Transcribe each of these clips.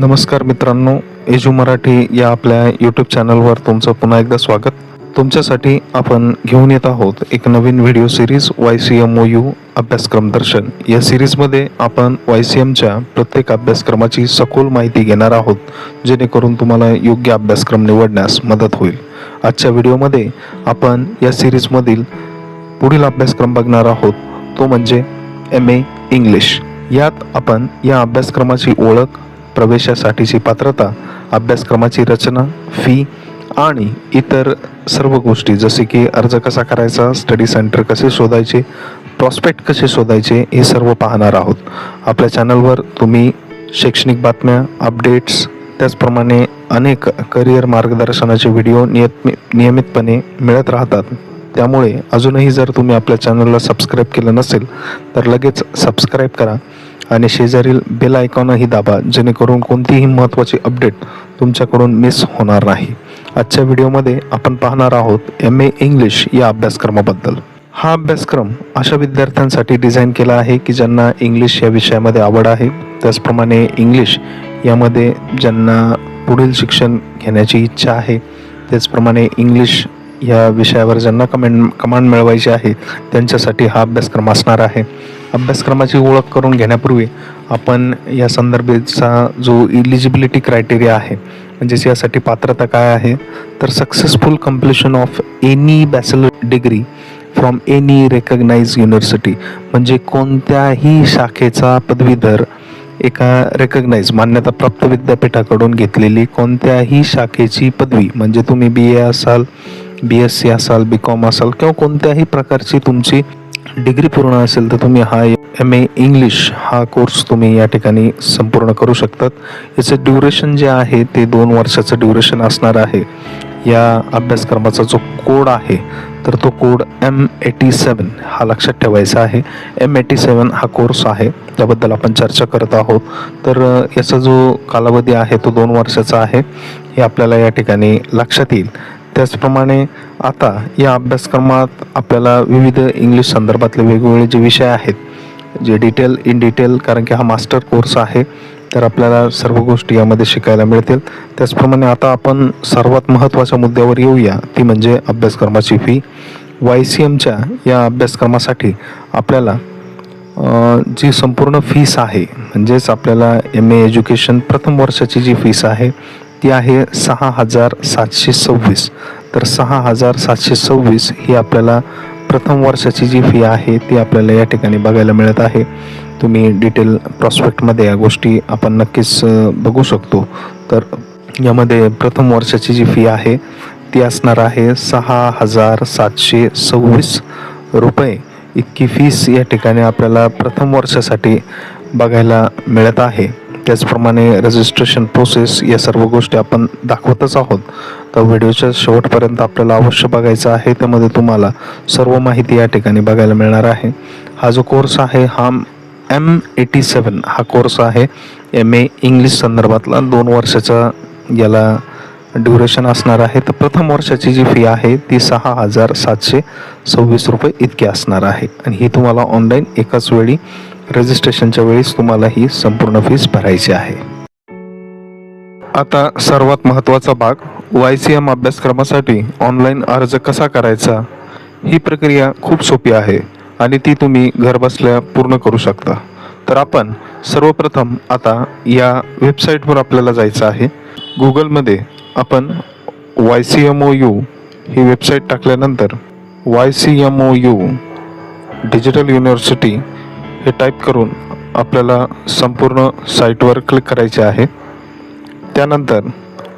नमस्कार मित्रांनो एजू मराठी या आपल्या यूट्यूब चॅनलवर तुमचं पुन्हा एकदा स्वागत. तुमच्यासाठी आपण घेऊन येत आहोत एक नवीन video series Y C M O U अभ्यासक्रम दर्शन. या सिरीजमध्ये आपण वाय सी एमच्या प्रत्येक अभ्यासक्रमाची सखोल माहिती घेणार आहोत जेणेकरून तुम्हाला योग्य अभ्यासक्रम निवडण्यास मदत होईल. आजच्या व्हिडिओमध्ये आपण या सिरीजमधील पुढील अभ्यासक्रम बघणार आहोत. तो म्हणजे एम ए इंग्लिश यात आपण या अभ्यासक्रमाची ओळख प्रवेशासाठीची पात्रता अभ्यासक्रमाची रचना फी आणि इतर सर्व गोष्टी जसे की अर्ज कसा करायचा स्टडी सेंटर कसे शोधायचे प्रॉस्पेक्ट कसे शोधायचे हे सर्व पाहणार आहोत. आपल्या चॅनलवर तुम्ही शैक्षणिक बातम्या अपडेट्स त्याचप्रमाणे अनेक करिअर मार्गदर्शनाचे व्हिडिओ नियत नियमितपणे मिळत राहतात. त्यामुळे अजूनही जर तुम्ही आपल्या चॅनलला सबस्क्राईब केलं नसेल तर लगेच सबस्क्राईब करा. आणि शेजारील बेल आयकॉनही दाबा जेणेकरून कोणतीही महत्त्वाची अपडेट तुमच्याकडून मिस होणार नाही. आजच्या व्हिडिओमध्ये आपण पाहणार आहोत एम ए इंग्लिश या अभ्यासक्रमाबद्दल. हा अभ्यासक्रम अशा विद्यार्थ्यांसाठी डिझाईन केला आहे की ज्यांना इंग्लिश या विषयामध्ये आवड आहे. त्याचप्रमाणे इंग्लिश यामध्ये ज्यांना पुढील शिक्षण घेण्याची इच्छा आहे. त्याचप्रमाणे इंग्लिश या विषयावर ज्यांना कमेंड कमांड मिळवायची आहे त्यांच्यासाठी हा अभ्यासक्रम असणार आहे. अभ्यासक्रमाची ओळख करून घेण्यापूर्वी आपण या संदर्भाचा जो इलिजिबिलिटी क्रायटेरिया आहे म्हणजेच यासाठी पात्रता काय आहे तर successful completion of any bachelor degree from any recognise university म्हणजे कोणत्याही शाखेचा पदवीधर एका रेकग्नाइज मान्यताप्राप्त विद्यापीठाकडून घेतलेली कोणत्याही शाखेची पदवी म्हणजे तुम्ही बी ए असाल बी एस सी असाल बी कॉम असाल किंवा कोणत्याही प्रकारची तुमची डिग्री पूर्ण असेल तर तुम्ही हा एम ए इंग्लिश हा कोर्स तुम्ही या ठिकाणी संपूर्ण करू शकतात. याचं ड्युरेशन जे आहे ते दोन वर्षाचं ड्युरेशन असणार आहे. या अभ्यासक्रमाचा जो कोड आहे तर तो कोड एम एटी सेवन हा लक्षात ठेवायचा आहे. एम एटी सेवन हा कोर्स आहे त्याबद्दल आपण चर्चा करत आहोत. तर याचा जो कालावधी आहे तो दोन वर्षाचा आहे. हे आपल्याला या ठिकाणी लक्षात येईल. त्याचप्रमाणे आता या अभ्यासक्रमात आपल्याला विविध इंग्लिश संदर्भातले वेगवेगळे जे विषय आहेत जे डिटेल इन डिटेल कारण की हा मास्टर कोर्स आहे तर आपल्याला सर्व गोष्टी यामध्ये शिकायला मिळतील. त्याचप्रमाणे आता आपण सर्वात महत्त्वाच्या मुद्द्यावर येऊया ती म्हणजे अभ्यासक्रमाची फी वाय सी एमच्या या अभ्यासक्रमासाठी आपल्याला जी संपूर्ण फीस आहे म्हणजेच आपल्याला एम ए एज्युकेशन प्रथम वर्षाची जी फीस आहे ती आहे सहा हजार सातशे सव्वीस. तर सहा हजार सातशे सव्वीस ही आपल्याला प्रथम वर्षाची जी फी आहे ती आपल्याला या ठिकाणी बघायला मिळत आहे. तुम्ही डिटेल प्रॉस्पेक्टमध्ये या गोष्टी आपण नक्कीच बघू शकतो. तर यामध्ये प्रथम वर्षाची जी फी आहे ती असणार आहे सहा हजार सातशे सव्वीस रुपये. इतकी फीस या ठिकाणी आपल्याला प्रथम वर्षासाठी बघायला मिळत आहे. त्याचप्रमाणे रजिस्ट्रेशन प्रोसेस या सर्व गोष्टी आपण दाखवतच आहोत. तर व्हिडिओच्या शेवटपर्यंत आपल्याला अवश्य बघायचं आहे. त्यामध्ये तुम्हाला सर्व माहिती या ठिकाणी बघायला मिळणार आहे. हा जो कोर्स आहे हा एम एटी सेवन हा कोर्स आहे. एम ए इंग्लिश संदर्भातला. दोन वर्षाचा याला ड्युरेशन असणार आहे. तर प्रथम वर्षाची जी फी आहे ती सहा हजार सातशे सव्वीस रुपये इतकी असणार आहे. आणि ही तुम्हाला ऑनलाईन एकाच वेळी रजिस्ट्रेशनच्या वेळेस तुम्हाला ही संपूर्ण फीस भरायची आहे. आता सर्वात महत्त्वाचा भाग वाय सी एम अभ्यासक्रमासाठी ऑनलाईन अर्ज कसा करायचा? ही प्रक्रिया खूप सोपी आहे आणि ती तुम्ही घरबसल्या पूर्ण करू शकता. तर आपण सर्वप्रथम आता या वेबसाईटवर आपल्याला जायचं आहे. गुगलमध्ये आपण Y C M O U ही वेबसाईट टाकल्यानंतर Y C M O U digital university हे टाईप करून आपल्याला संपूर्ण साईटवर क्लिक करायचे आहे. त्यानंतर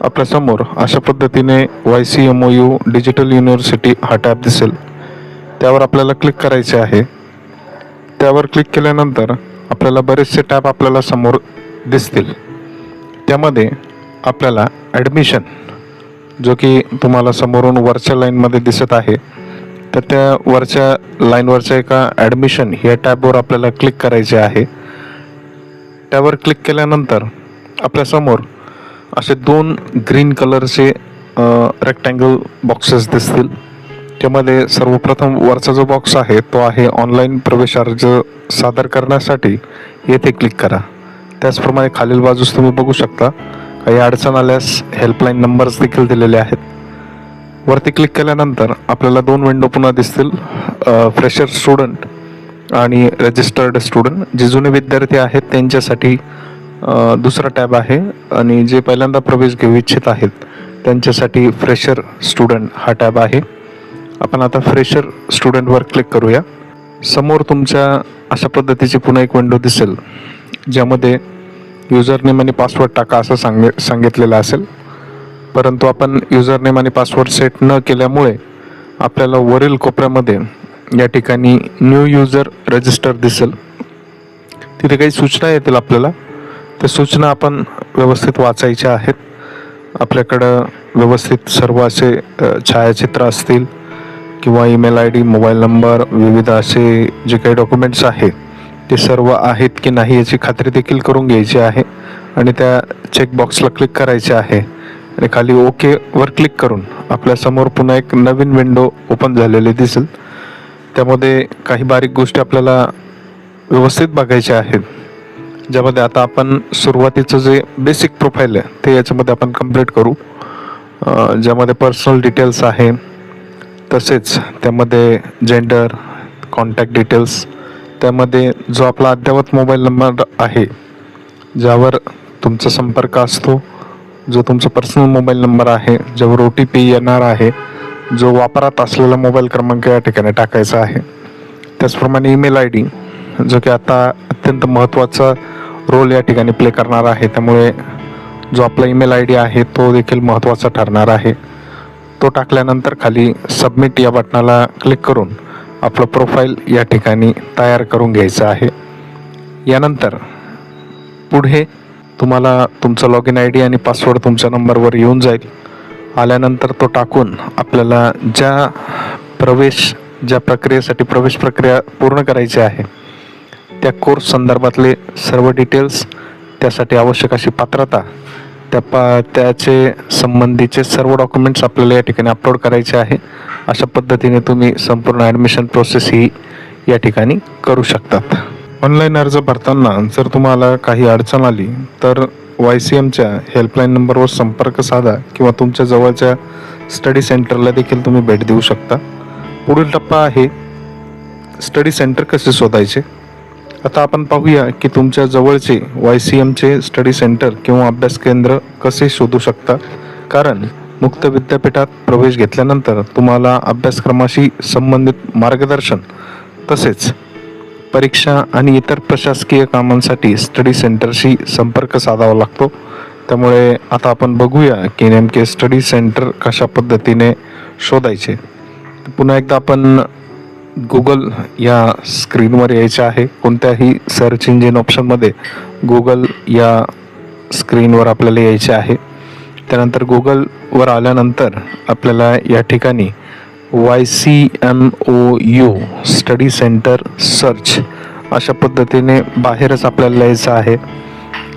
आपल्यासमोर अशा पद्धतीने Y C M O U digital university हा टॅब दिसेल. त्यावर आपल्याला क्लिक करायचे आहे. त्यावर क्लिक केल्यानंतर आपल्याला बरेचसे टॅब आपल्याला समोर दिसतील. त्यामध्ये आपल्याला ॲडमिशन जो की तुम्हाला समोरून वरच्या लाईनमध्ये दिसत आहे. तर त्या वरच्या लाईनवरच्या एका ॲडमिशन या टॅबवर आपल्याला क्लिक करायचे आहे. त्यावर क्लिक केल्यानंतर आपल्यासमोर असे दोन ग्रीन कलरचे रेक्टँगल बॉक्सेस दिसतील. त्यामध्ये सर्वप्रथम वरचा जो बॉक्स आहे तो आहे ऑनलाईन प्रवेश अर्ज सादर करण्यासाठी येथे क्लिक करा. त्याचप्रमाणे खालील बाजूस तुम्ही बघू शकता काही अडचण आल्यास हेल्पलाईन नंबर्स देखील दिलेले आहेत. वरती क्लिक केल्यानंतर आपल्याला दोन विंडो पुन्हा दिसतील. फ्रेशर स्टुडंट आणि रजिस्टर्ड स्टुडंट जे जुने विद्यार्थी आहेत त्यांच्यासाठी दुसरा टॅब आहे. आणि जे पहिल्यांदा प्रवेश घेऊ इच्छित आहेत त्यांच्यासाठी फ्रेशर स्टुडंट हा टॅब आहे. आपण आता फ्रेशर स्टुडंटवर क्लिक करूया. समोर तुमच्या अशा पद्धतीची पुन्हा एक विंडो दिसेल ज्यामध्ये युजर नेम आणि पासवर्ड टाका असं सांग सांगितलेलं असेल. परंतु आपण युजरनेम आणि पासवर्ड सेट न केल्यामुळे आपल्याला वरील कोपऱ्यामध्ये या ठिकाणी न्यू युजर रजिस्टर दिसेल. तिथे काही सूचना येतील आपल्याला. त्या सूचना आपण व्यवस्थित वाचायच्या आहेत. आपल्याकडं व्यवस्थित सर्व असे छायाचित्र असतील किंवा email I D mobile number विविध असे जे काही डॉक्युमेंट्स आहेत ते सर्व आहेत की नाही याची खात्री देखील करून घ्यायची आहे. आणि त्या चेकबॉक्सला क्लिक करायचे आहे. आणि खाली ओके वर क्लिक करून आपल्यासमोर पुन्हा एक नवीन विंडो ओपन झालेली दिसेल. त्यामध्ये काही बारीक गोष्टी आपल्याला व्यवस्थित बघायच्या आहेत. ज्यामध्ये आता आपण सुरुवातीचं जे बेसिक प्रोफाईल आहे ते याच्यामध्ये आपण कंप्लीट करू. ज्यामध्ये पर्सनल डिटेल्स आहे तसेच त्यामध्ये जेंडर कॉन्टॅक्ट डिटेल्स त्यामध्ये जो आपला अद्ययावत मोबाईल नंबर आहे ज्यावर तुमचा संपर्क असतो जो तुमचा पर्सनल मोबाईल नंबर आहे ज्यावर ओ टी पी येणार आहे जो वापरात असलेला मोबाईल क्रमांक या ठिकाणी टाकायचा आहे. त्याचप्रमाणे ईमेल आय डी जो की आता अत्यंत महत्त्वाचा रोल या ठिकाणी प्ले करणार आहे. त्यामुळे जो आपला ईमेल आय डी आहे तो देखील महत्त्वाचा ठरणार आहे. तो टाकल्यानंतर खाली सबमिट या बटनाला क्लिक करून आपलं प्रोफाईल या ठिकाणी तयार करून घ्यायचं आहे. यानंतर पुढे तुम्हाला तुमचा लॉग इन आय डी आणि पासवर्ड तुमच्या नंबरवर येऊन जाईल. आल्यानंतर तो टाकून आपल्याला ज्या प्रवेश ज्या प्रक्रियेसाठी प्रवेश प्रक्रिया पूर्ण करायची आहे त्या कोर्स संदर्भातले सर्व डिटेल्स त्यासाठी आवश्यक अशी पात्रता त्या पा त्याचे संबंधीचे सर्व डॉक्युमेंट्स आपल्याला या ठिकाणी अपलोड करायचे आहे. अशा पद्धतीने तुम्ही संपूर्ण ॲडमिशन प्रोसेस ही या ठिकाणी करू शकतात. ऑनलाईन अर्ज भरताना जर तुम्हाला काही अडचण आली तर वाय सी एमच्या हेल्पलाईन नंबरवर संपर्क साधा किंवा तुमच्या जवळच्या स्टडी सेंटरला देखील तुम्ही भेट देऊ शकता. पुढील टप्पा आहे स्टडी सेंटर कसे शोधायचे? आता आपण पाहूया की तुमच्या जवळचे वाय सी एमचे स्टडी सेंटर किंवा अभ्यास केंद्र कसे शोधू शकता. कारण मुक्त विद्यापीठात प्रवेश घेतल्यानंतर तुम्हाला अभ्यासक्रमाशी संबंधित मार्गदर्शन तसेच परीक्षा आणि इतर प्रशासकीय कामांसाठी स्टडी सेंटरशी संपर्क साधावा लागतो. त्यामुळे आता आपण बघूया की नेमके स्टडी सेंटर कशा पद्धतीने शोधायचे. पुन्हा एकदा आपण गुगल या स्क्रीनवर यायचे आहे. कोणत्याही सर्च इंजिन ऑप्शनमध्ये गुगल या स्क्रीनवर आपल्याला यायचे आहे. त्यानंतर गुगलवर आल्यानंतर आपल्याला या ठिकाणी Y C M O U study centre search अशा पद्धतीने बाहेरच आपल्याला यायचं आहे.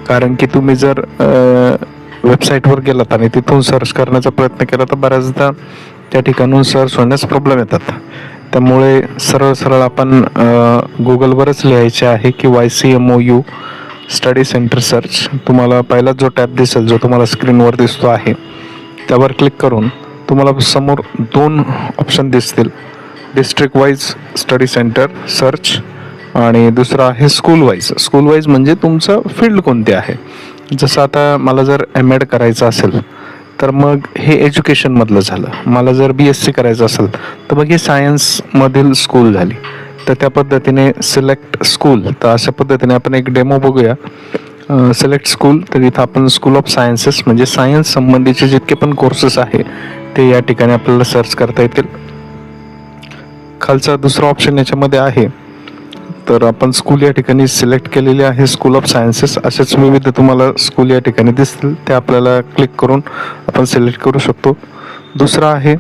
कारण की तुम्ही जर वेबसाईटवर गेलात आणि तिथून सर्च करण्याचा प्रयत्न केला तर बऱ्याचदा त्या ठिकाणून सर्च होण्यास प्रॉब्लेम येतात. त्यामुळे सरळ सरळ आपण गुगलवरच लिहायचे आहे की Y C M O U study centre search. तुम्हाला पहिला जो टॅब दिसेल जो तुम्हाला स्क्रीनवर दिसतो आहे त्यावर क्लिक करून तुम्हाला समोर दोन ऑप्शन दिसतील. District wise study centre search आणि दुसरं आहे स्कूल वाईज स्कूल वाईज म्हणजे तुमचं फील्ड कोणते आहे? जसं आता मला जर एम एड करायचं असेल तर मग हे एज्युकेशनमधलं झालं. मला जर बी एस सी करायचं असेल तर मग हे सायन्समधील स्कूल झाली. तर त्या पद्धतीने सिलेक्ट स्कूल तर अशा पद्धतीने आपण एक डेमो बघूया. सिलेक्ट स्कूल तर इथं आपण स्कूल ऑफ सायन्सेस म्हणजे सायन्स संबंधीचे जितके पण कोर्सेस आहे ते या ठिकाणी आपल्याला सर्च करता येतील. खालचा दुसरा ऑप्शन याच्यामध्ये आहे तर आपण स्कूल या ठिकाणी सिलेक्ट केलेले आहे स्कूल ऑफ सायन्सेस असेच विविध तुम्हाला स्कूल या ठिकाणी दिसतील ते आपल्याला क्लिक करून आपण सिलेक्ट करू शकतो. दुसरा आहे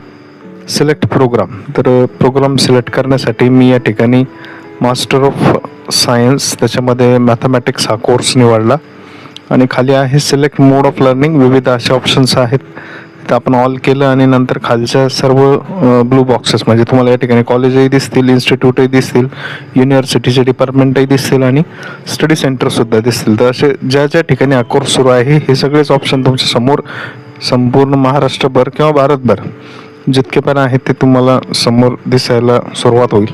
सिलेक्ट प्रोग्राम तर प्रोग्राम सिलेक्ट करण्यासाठी मी या ठिकाणी मास्टर ऑफ सायन्स त्याच्यामध्ये मॅथमॅटिक्स हा कोर्स निवडला. आणि खाली आहे सिलेक्ट मोड ऑफ लर्निंग विविध असे ऑप्शन्स आहेत. ते आपण ऑल केलं आणि नंतर खालच्या सर्व ब्लू बॉक्सेस म्हणजे तुम्हाला या ठिकाणी कॉलेजही दिसतील इन्स्टिट्यूटही दिसतील युनिव्हर्सिटीचे डिपार्टमेंटही दिसतील आणि स्टडी सेंटरसुद्धा दिसतील. तर असे ज्या ज्या ठिकाणी हा कोर्स सुरू आहे हे सगळेच ऑप्शन तुमच्यासमोर संपूर्ण महाराष्ट्रभर किंवा भारतभर जितके पण आहेत ते तुम्हाला समोर दिसायला सुरुवात होईल.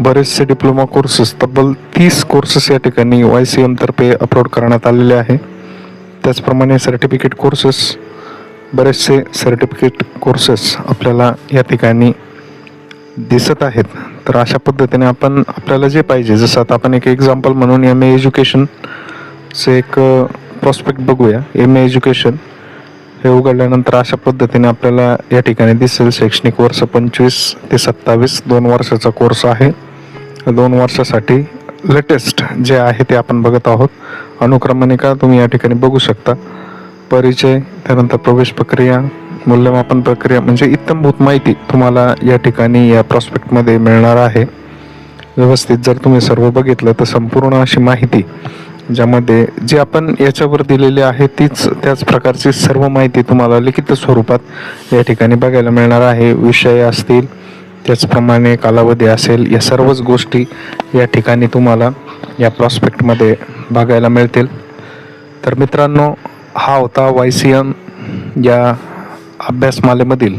बरेचसे डिप्लोमा कोर्सेस तब्बल तीस कोर्सेस या ठिकाणी वाय सी एमतर्फे अपलोड करण्यात आलेले आहे. त्याचप्रमाणे सर्टिफिकेट कोर्सेस बरेचसे सर्टिफिकेट कोर्सेस आपल्याला या ठिकाणी दिसत आहेत. तर अशा पद्धतीने आपण आपल्याला जे पाहिजे जसं आता आपण एक एक्झाम्पल म्हणून एम ए एज्युकेशनचे एक प्रॉस्पेक्ट बघूया. एम ए एज्युकेशन हे उघडल्यानंतर अशा पद्धतीने आपल्याला या ठिकाणी दिसेल. शैक्षणिक वर्ष पंचवीस ते सत्तावीस दोन वर्षाचा कोर्स आहे. दोन वर्षासाठी लेटेस्ट जे आहे ते आपण बघत आहोत. अनुक्रमणिका तुम्ही या ठिकाणी बघू शकता. परिचय त्यानंतर प्रवेश प्रक्रिया मूल्यमापन प्रक्रिया म्हणजे इत्तमभूत माहिती तुम्हाला या ठिकाणी या प्रॉस्पेक्टमध्ये मिळणार आहे. व्यवस्थित जर तुम्ही सर्व बघितलं तर संपूर्ण अशी माहिती ज्यामध्ये जे आपण याच्यावर दिलेली आहे तीच त्याच प्रकारची सर्व माहिती तुम्हाला लिखित स्वरूपात या ठिकाणी बघायला मिळणार आहे. विषय असतील त्याचप्रमाणे कालावधी असेल या सर्वच गोष्टी या ठिकाणी तुम्हाला या प्रॉस्पेक्टमध्ये बघायला मिळतील. तर मित्रांनो हा होता वाय सी एम या अभ्यासमालेमधील